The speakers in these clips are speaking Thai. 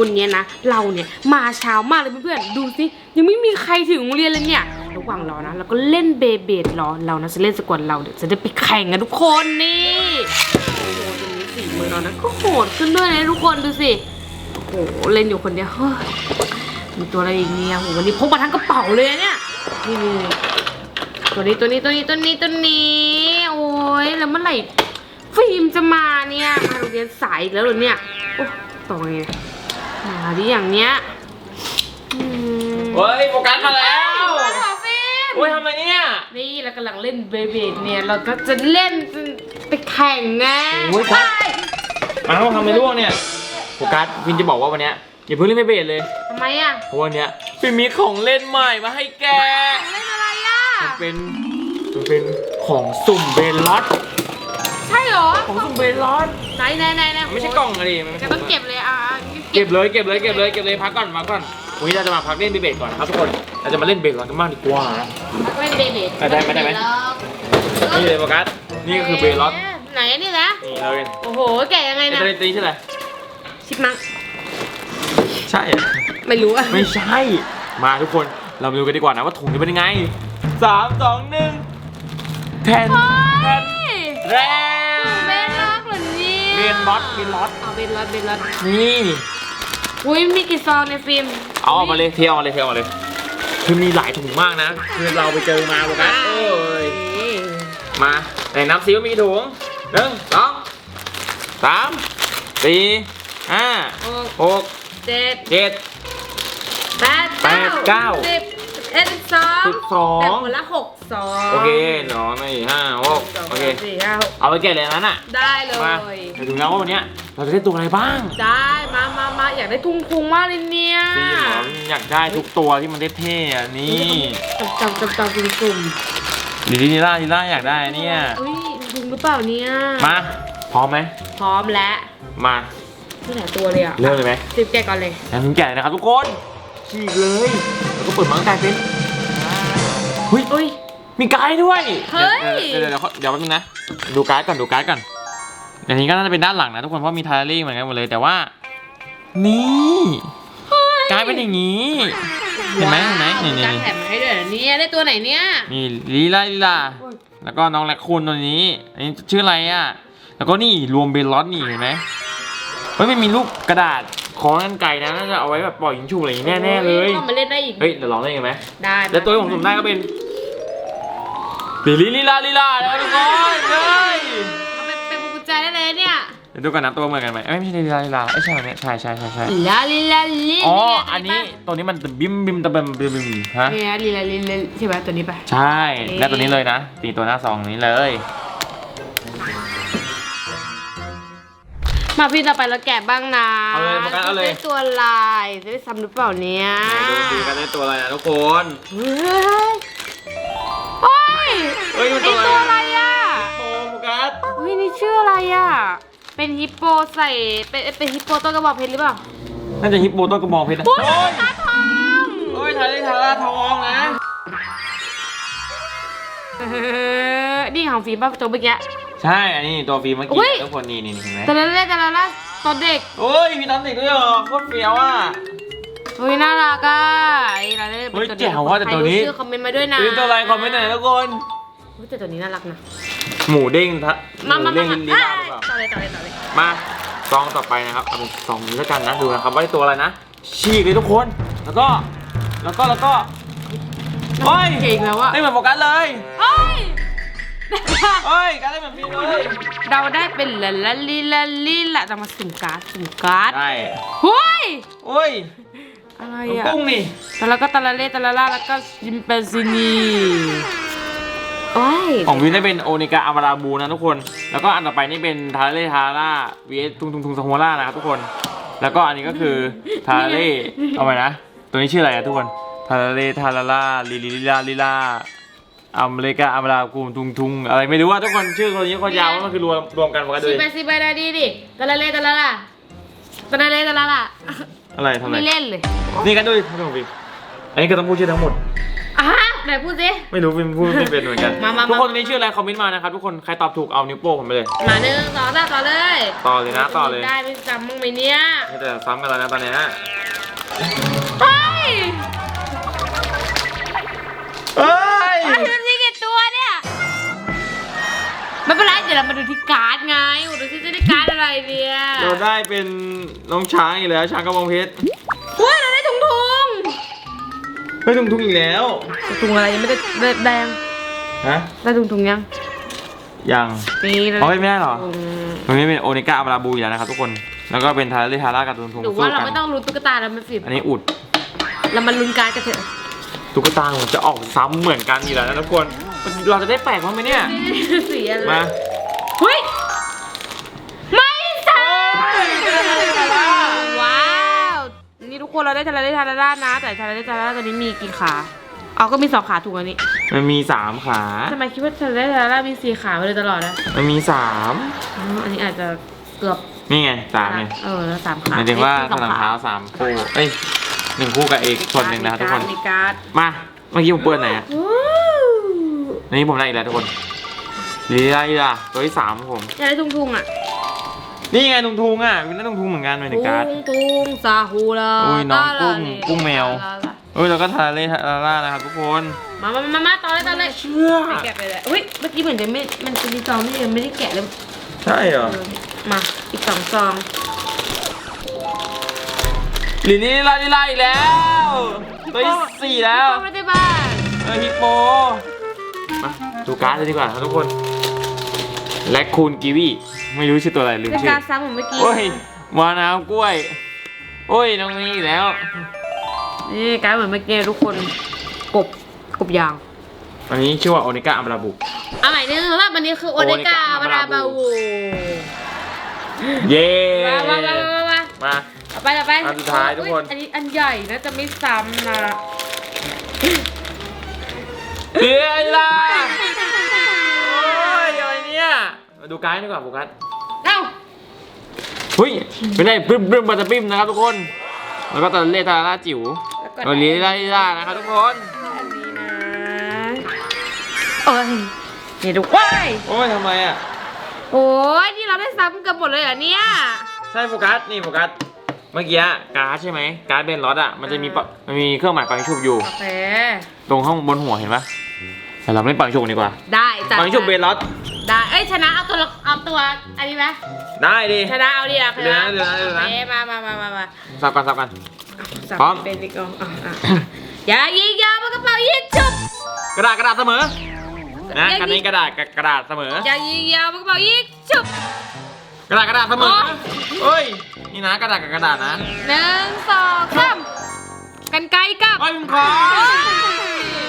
วันนี้นะ เราเนี่ยมาเช้ามากเลยเพื่อนๆ ดูสิยังไม่มีใครถึงโรงเรียนเลยเนี่ย ระหว่างรอนะแล้วก็เล่นเบเบดรอเรานะจะเล่นสกวนเราเดี๋ยวจะได้ไปแข่งกันทุกคนนี่โอ้โหตรงนี้สี่มือเรานะก็โหดขึ้นด้วยนะทุกคนดูสิโอ้โหเล่นอยู่คนเดียวเฮ้ยมีตัวอะไรอีกเนี่ยโหวันนี้พกมาทั้งกระเป๋าเลยเนี่ยนี่ตัวนี้ตัวนี้ตัวนี้ตัวนี้ตัวนี้โอ้ยแล้วเมื่อไหร่ฟิล์มจะมาเนี่ยมาโรงเรียนสายอีกแล้วเหรอเนี่ยโอ้ต่อไง ดิอย่างเนี้ยอืมเฮ้ยโฟกัสมาแล้วมาเหรอฟิล์มโอ้ยทำไมเนี่ยนี่เรากำลังเล่นเบเบดเนี่ย เราก็จะเล่นไปแข่งไงโอ้ยครับเอ้าทำไมร่วงเนี่ยโฟกัสฟินจะบอกว่าวันเนี้ยอย่าเพิ่งเล่นไม่เบสเลยทำไมอะเพราะวันเนี้ยฟินมีของเล่นใหม่มาให้แก เล่นอะไรอะ มันเป็นมันเป็นของสุ่มเบลล็อตใช่เหรอ ของสุ่มเบลล็อตไหนไหนไหนไหนไม่ใช่กล่องอะดิมันไม่จะใช่ต้องเก็บเลยอะอะเก็บเลยเก็บเลยเก็บเลยเก็บเลยพักก่อนพักก่อนวันนี้เราจะมาพักเล่นเบสก่อนนะครับทุกคนเราจะมาเล่นเบสก่อนกันบ้างดีกว่า พักเล่นเบเบดได้ได้ได้ไหม นี่เลยโฟกัสนี่ก็คือเบลล็อตไหนนี่นะ นี่เลยโอ้โห แกะยังไงไอ้นะ ตัวนี้ตัวนี้ชื่ออะไรชิปมังใช่อะไม่รู้อะไม่ใช่ มาทุกคนเรามาดูกันดีกว่านะว่าถุงจะเป็นยังไงสามสองหนึ่งแทนเฮ้ยแรเบนล็อกเหรอเนี่ยเบนล็อตเบนล็อตเอาเบนล็อตเบนล็อตนี่ อุ้ยมีกี่ซองในยฟิล์มเอาออกมาเลยเทออกมาเลยเทออกมาเลย คือมีหลายถุงมากนะ คือเราไปเจอมาโฟกัสโอ้ยนี่มาไหนนับซิว่ามีกี่ถุงหนึ่งสองสามสี่ห้าหกหกเจ็ดเจ็ดแปดแปดเก้าสิบ เอ็ดสิบสองสิบสอง แต่คนละหกซองโอเคหนอไม่ห้าหกสองโอเค สามสี่ห้าหกเอาไปแกะเลยอันนั้นอะ ได้เลยมาเดี๋ยวดูนะว่าวันเนี้ยเราจะได้ตัวอะไรบ้างได้มามามาอยากได้ทุ่งทุงมากเลยเนี่ยซีหมออยากได้ทุกตัวที่มันเท่ๆอะนี่จับจับจับจับกลุ่มดิลิล่าดิล่าอยากได้เนี่ยเฮ้ยทุงหรือเปล่าเนี่ย มาพร้อมไหมพร้อมแล้วมาที่ไหนตัวเลยอะเริ่มเลยไหมสิบแกะก่อนเลยงั้นถึงแกะเลยนะครับทุกคนฉีกเลยแล้ว ก็เปิดมังแต่เป็นเฮ้ยอุ้ย มีการ์ดด้วยเฮ้ย เดี๋ยวเดี๋ยวเดี๋ยวเดี๋ยวแป๊บนึงนะ ดูการ์ดก่อนดูการ์ดก่อนอันนี้ก็น่าจะเป็นด้านหลังนะทุกคนเพราะมีทาร์รี่เหมือนกันหมดเลยแต่ว่า นี่การ์เป็นอย่างนี้ เห็นไหมเห็นไหมนี่นี่การแถมให้ด้วยเหรอเนี่ยได้ตัวไหนเนี่ย นี่ลีลาลีลาแล้วก็น้องแรคคูนตัวนี้ อันนี้ชื่ออะไรอะ แล้วก็นี่รวมเบลล็อตนี่เห็นไหมเฮ้ยมันมีรูปกระดาษ ของกันไก่นะน่าจะเอาไว้แบบปล่อยยิงฉุกอะไรอย่างนี้แน่ๆเลยเข้ามาเล่นได้อีก เฮ้ยเดี๋ยวลองเล่นกันไหมได้แล้วตัวที่ผมสุ่มได้ก็เป็นลีลีลีลาลีลาแล้วทุกคนเลยเอาไปเป็นกุญแจได้เลยเนี่ยเดี๋ยวดูกันนะตัวเหมือนกันไหมเอ้ยไม่ใช่ลีลาลีลาเอ้ยใช่ไหมใช่ใช่ใช่ใช่ลาลิลาลิอ๋ออันนี้ตัวนี้มันบิมบิมตะบิมบิมบิมฮะเนี่ยลิลาลิลาใช่ไหมตัวนี้ปะใช่แล้วตัวนี้เลยนะตีตัวหน้าซองนี้เลย มาพี่ต่อไปเราแกะบ้างนะเอาเลยโฟกัสเอาเลย จะได้ตัวลายจะได้ซ้ำหรือเปล่าเนี่ยไหนดูดีกันได้ตัวอะไรนะทุกคน เฮ้ยเฮ้ยเฮ้ยมันไอตัวตัวอะอะไรไรอะโฟโฟกัสเฮ้ยนี่ชื่ออะไรอะ เป็นฮิปโปใส่เป็นเป็นฮิปโปต้นกระบอกเพชรหรือเปล่าน่าจะฮิปโปต้นกระบองเพชรนะโอ้โอ้ยยตาทองโอ้ยทาได้ทาราทองนะ เออนี่ของฟิล์มป่ะตัวเมื่อกี้ ใช่ อันนี้ตัวฟิล์มเมื่ออุ๊กี้ยทุกคนนี่นี่เห็นไหมแต่ละเล่แต่ละละตอนเด็กโอ้ยมีน้ำเด็กด้วยเหรอโคตรเฟี้ยวอะเฮ้ยน่ารักอะไอ้เราได้เฮ้ยแจ๋วว่ะแต่ตัวนี้ ใครรู้ชื่อคอมเมนต์มาด้วยนะเป็นตัวอะไรคอมเมนต์หน่อยนะทุกคนเฮ้ยแต่ตัวนี้น่ารักนะ หมูเด้งทะหมามูมาเด้มางมาลิ้นลีลาหรือเปล่า ต่อเลยต่อเลยต่อเลยมาซองต่อไปนะครับเอาเป็นซองนี้แล้วกันนะดูนะครับว่าได้ตัวอะไรนะฉีกเลยทุกคน แล้วก็แล้วก็แล้วก็โอ้ยเก่งแล้วอะได้เหมือนโฟกัสเลย เฮ้ย เฮ้ยการได้เหมือนฟิล์มเลยเราได้เป็นละละลิละลิละจะมาสุ่มการ์ดสุ่มการ์ดได้เฮ้ยโอ้ยอะไรมันอะกุ้งนี่แต่แล้วก็ตะละเล่ตะละล่าแล้วก็ยิมเปนซินีโอ้ยของวินได้เป็นโอเนกาอามาราบูนะทุกคน แล้วก็อันต่อไปนี่เป็นทาเล่ทาร่าวีเอสทุงทุงทุงสโฮล่านะครับทุกคน แล้วก็อันนี้ก็คือทาเล่เอาไปนะ ตัวนี้ชื่ออะไรอะทุกคนทาเล่ทาราล่าลิลิลิลาลิลา อเมริกาอามารากูทุงทุงอะไรไม่รู้ว่าทุกคนชื่อคนนี้คนยาวว่ามันคือรวมรวมกันหมดกันสิเลยไปสิไปได้ดีดิตะละเล่ตะละล่าตะละเล่ตะละล่าอะไรทำอะไรไม่เล่นเลย นี่กันด้วยท่านผู้ชมอันนี้ก็ต้องพูดชื่อทั้งหมดอะไหนพูดสิไม่รู้เป็นพูดไม่เป็นเหมือนกันมามาทุกคนมาตอนนี้ชื่ออะไรคอมเมนต์มานะครับทุกคนใครตอบถูกเอานิ้วโป้งผมไปเลยมาหนึ่งสองสามต่อเลย ต่อเลยนะต่อเลยได้ไม่จำมึงไหมเนี่ยไม่แต่ซ้ำกันแล้วนะตอนเนี้ยเฮ้ย ดี๋ยวเรามาดูที่การ์ดไงโอ้ดูซิจะได้การ์ดอะไรเนี่ยเราได้เป็นน้องช้างอีกแล้วช้างกระบองเพชรเฮ้ยเราได้ถุงถุงเฮ้ยทุ่งทุ่งอีกแล้วถุงอะไรยังไม่ได้ได้แดงฮะได้ถุงถุงยังยังนี่เราอ๋อไม่ได้เหรอถุงตรงนี้เป็นโอเนก้าอามาราบูอยู่แล้วนะครับทุกคนแล้วก็เป็นทาร์เลทาร่ากับตุนทุงหรือสู้ว่าเรากันไม่ต้องลุ้นตุ๊กตาแล้วมันฟิบอันนี้อุดเรามาลุ้นการ์ดกันเถอะตุ๊กตาผมจะออกซ้ำเหมือนกันอยู่แล้วนะทุกคนเราจะได้แปลกบ้างไหมเนี่ยนี่สีอะไรมา เฮ้ย ไม่ใช่ว้าว นี่ทุกคนเราได้ทาราได้ทาราด้านะ แต่ทาราได้ทาราด้าตัวนี้มีกี่ขา เอาก็มีสองขาถูกอันนี้มันมีสามขา ทำไมคิดว่าทาราได้ทาราด้ามีสี่ขามาเลยตลอดนะมันมีสามอ๋ออันนี้อาจจะเกือบนี่ไงสามไงเออแล้วสามขาหมายถึงว่าสสนังเท้าสามคู่เอ้ยหนึ่งคู่กับอีกส่วนหนึ่งนะครับทุกคน มีการ์ดมาเมื่อกี้ผมเปิดไหนอะวู้อันนี้ผมได้อีกแล้วทุกคน ลีลาลีลาตัวที่สามของผม อยากได้ทุ่งๆอะนี่ไงตุงทุงอะเป็นนั่นตุงทุงเหมือนกันเป็นในการ์ด ทุ่งทุ่งซาฮูลาอุ้ยน้องกุ้งตาลาเลกุ้งแมวตาลาเอ้ยแล้วก็ทาเลทาร่านะครับทุกคน มามามามาต่อเลยต่อเลยเชื่อไม่แกะไปเลยอุ้ยเมื่อกี้เหมือนจะไม่มันจะมีซองที่ยังไม่ได้แกะเลยใช่เหรอเออมาอีกสองซองลีลีลาลีลาอีกแล้วตัวที่สี่แล้วเข้าไม่ได้บ้านเออฮิปโปมาดูการ์ดเลยดีกว่าครับทุกคน แลคคูนกีวีไม่รู้ชื่อตัวอะไรลืมเป็นชื่อ การซ้ำเหมือนเมื่อกี้โอ้ยมะนาวกล้วย โอ้ยน้องนี้อีกแล้ว นี่การดเหมือนเมื่อกี้ทุกคนกบกบยางอันนี้ชื่อว่าโอนิก้าอัมราบุ เอาใหม่นึงว่าวันนี้คือโอเดกาโอเดกาบาราบาวูเย้มามามามามามา เอาไปเอาไปอันสุดท้ายทุกคน อุ๊อันนี้อันใหญ่นะจะไม่ซ้ำนะเฮ้ยล่ะ มาดูการ์ดดีกว่าโฟกัสเอ้าเฮ้ยไม่ได้ปรึ้มปรึ้มบัตเตอร์ปิ้มนะครับทุกคน แล้วก็ตะเลตาล่าจิ๋วแล้วก็โอลีลาลีลานะครับทุกคนอันนี้นะเอ้ยนี่ดูว้ายโอ้ยทำไมอะโอ้ยนี่เราได้ซ้ำกันหมดเลยเหรอเนี่ยใช่โฟกัสนี่โฟกัสเมื่อกี้การ์ดใช่ไหมการ์ดเบนล็อตอะมันจะมีปะมันมีเครื่องหมายปังชุบอยู่ โอเคตรงข้างบนหัวเห็นปะแต่เราไม่ปังชุบดีกว่า ได้จัดปังชุบเบนล็อตได้เอ้ย ชนะเอาตัวละเอาตัวอันนี้ไหมได้ดิ ชนะเอาดิอะเดี๋ยวนะเดี๋ยวนะเดี๋ยวนะ โอคมามามามามาสับกันสับกัน สับพร้อม เป็นอีกอะอะอะอย่ายิงอยาปากกระเป๋ายิงจุบ กระดาษกระดาษเสมอ นะอย่าคันนี้ยิงกระดาษกับกระดาษเสมอ อย่ายิงอยาปากกระเป๋ายิงจุบ กระดาษกระดาษเสมอโอ๊ยเฮ้ย นี่นะกระดาษกับกระดาษนะหนึ่งสองสามกันไกลกับเฮ้ยมึงขอโอ๊ย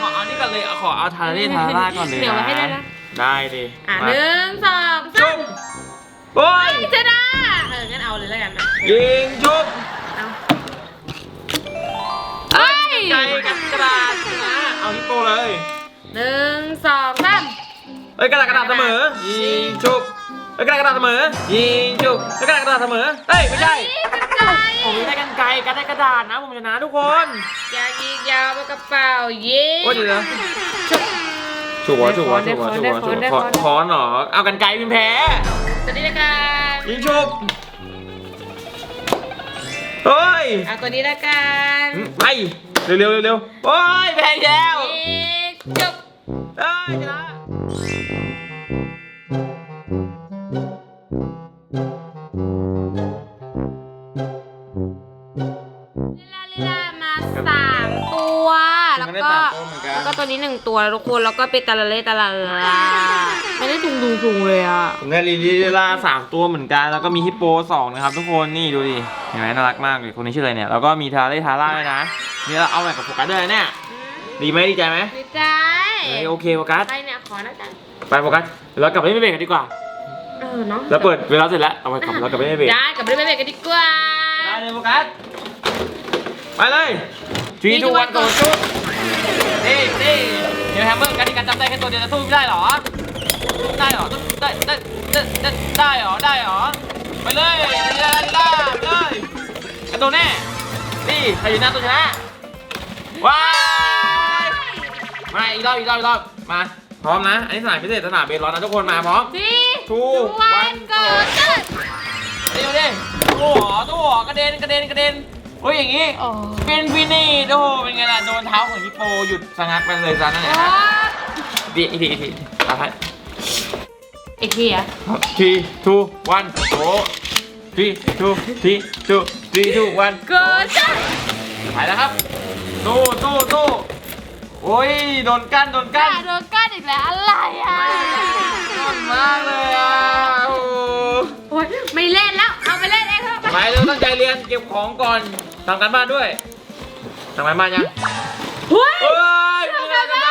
ขอเอานี่ก่อนเลยเอาขอเอาทาเล่ทาร่าก่อนเลยเหนียวไว้ให้ได้นะ ได้ดิอะมาหนึ่งสองสาชุมบโอ้ยชนะเอองั้นเอาเลยแล้วกันนะยิงชุบเอาเอ้ยไก่กับกระดาษนะเอาฮิปโปเลยหนึ่งสองสามเฮ้ยกระดาษกระดาษเสมอ ยิงชุบเฮ้ยกระดาษกระดาษเสมอ ยิงชุบเฮ้ยกระดาษกระดาษเสมอเฮ้ยไม่ใช่กันไกลผมได้กันไกลกันได้กระดาษนะผมชนะทุกคน อย่ายิงยาวปากกระเป๋ายิงโอ้ยเดี๋ยวนะชุบ ชัวร์ชัวร์ได้ชัวร์ค้อนชัวได้ร์ค้ชัอวนได้ร์ค้ค้ออนนค้อนเหรอ เอากันไกลเป็นแพ้ตัวนี้ละกันยิงชุบเฮ้ยเอาตัวนี้ละกันไปเร็วเร็วเร็วเร็วโอ้ยแพ้อีกแล้วยิงจุบเอ้ยชนะลี แล้วก็แล้วก็ตัวนี้หนึ่งตัวแล้วทุกคนแล้วก็เป็นตาละเลตาละลาไม่ได้ถุงถุงถุงเลยอะผมได้ลีลิล่าสามตัวเหมือนกัน แล้วก็มีฮิปโปสองนะครับทุกคนนี่ดูดิเห็นไหมน่ารักมากเลยคนนี้ชื่ออะไรเนี่ยแล้วก็มีทาเล่ทาร่าด้วยนะนี่เราเอาแบบกับโฟกัสด้วยนะเนี่ยดีไหมดีใจไหมดีใจเอ้ยโอเคโฟกัสไปเนี่ยขอนะจ๊ะไปโฟกัสเดี๋ยวเรากลับไปเล่นเบรกกันดีกว่าเออเนาะแล้วเปิดเวลาเสร็จแล้วเอาไปกลับเรากลับไปเล่นเบรกได้กลับไปเล่นเบรกกันดีกว่าได้เลยโฟกัสไปเลยทีทูวันโกชุ ดนี่นี่เดี๋ยวแฮมเมอร์กันที่การจำได้แค่ตัวเดียวจะสู้ไม่ได้หรอได้หรอได้ได้ได้ได้ได้หรอได้หรอไปเลยลีลาลีลาไปเลยกระโดดแน่นี่ใครอยู่หน้าตัวชนะว้ายมาอีกรอบอีกรอบอีกรอบมาพร้อมนะอันนี้สนามพิเศษสนามเบสร้อนนะทุกคนมาพร้อมสี่ทูวันเกิดเดี๋ยวดิตู้หอตู้หอกระเด็นกระเด็นกระเด็น โอ้ยอย่างงี้โอ้เป็นฟินี่โอ้โหเป็นไงล่ะโดนเท้าของฮิปโปหยุดสะงักไปเลยซะนั่นแหละฮะดีอีกทีอีกทีตาให้อีกทีอะทีทูวันโอ้ทีทูทีทูทีทูวันเกิดจ้ะไปแล้วครับตู้ตู้ตู้โอ้ยโดนกั้นโดนกล้ากั้นโดนก้านอีกแล้วอะไรอะกั้นมากเลยอะโอ้โอ้ยไม่เล่นแล้ว เอาไปเล่นเองเถอะไปเร็วตั้งใจเรียนเก็บของก่อน ทำกันบ้านด้วยทำการบ้านยังเฮ้ยเฮ้ไรกันบ้างย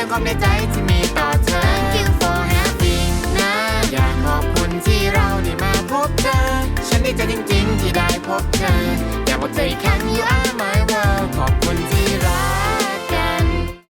ันก็ไม่งฮ่วาใจที่มีต่อเธอ Thank you for having นะอยากขอบคุณที่เราได้มาพบเธอ ฉันดีใจจริงๆที่ได้พบเธออยากบอกเธออีกครั้ง you are my world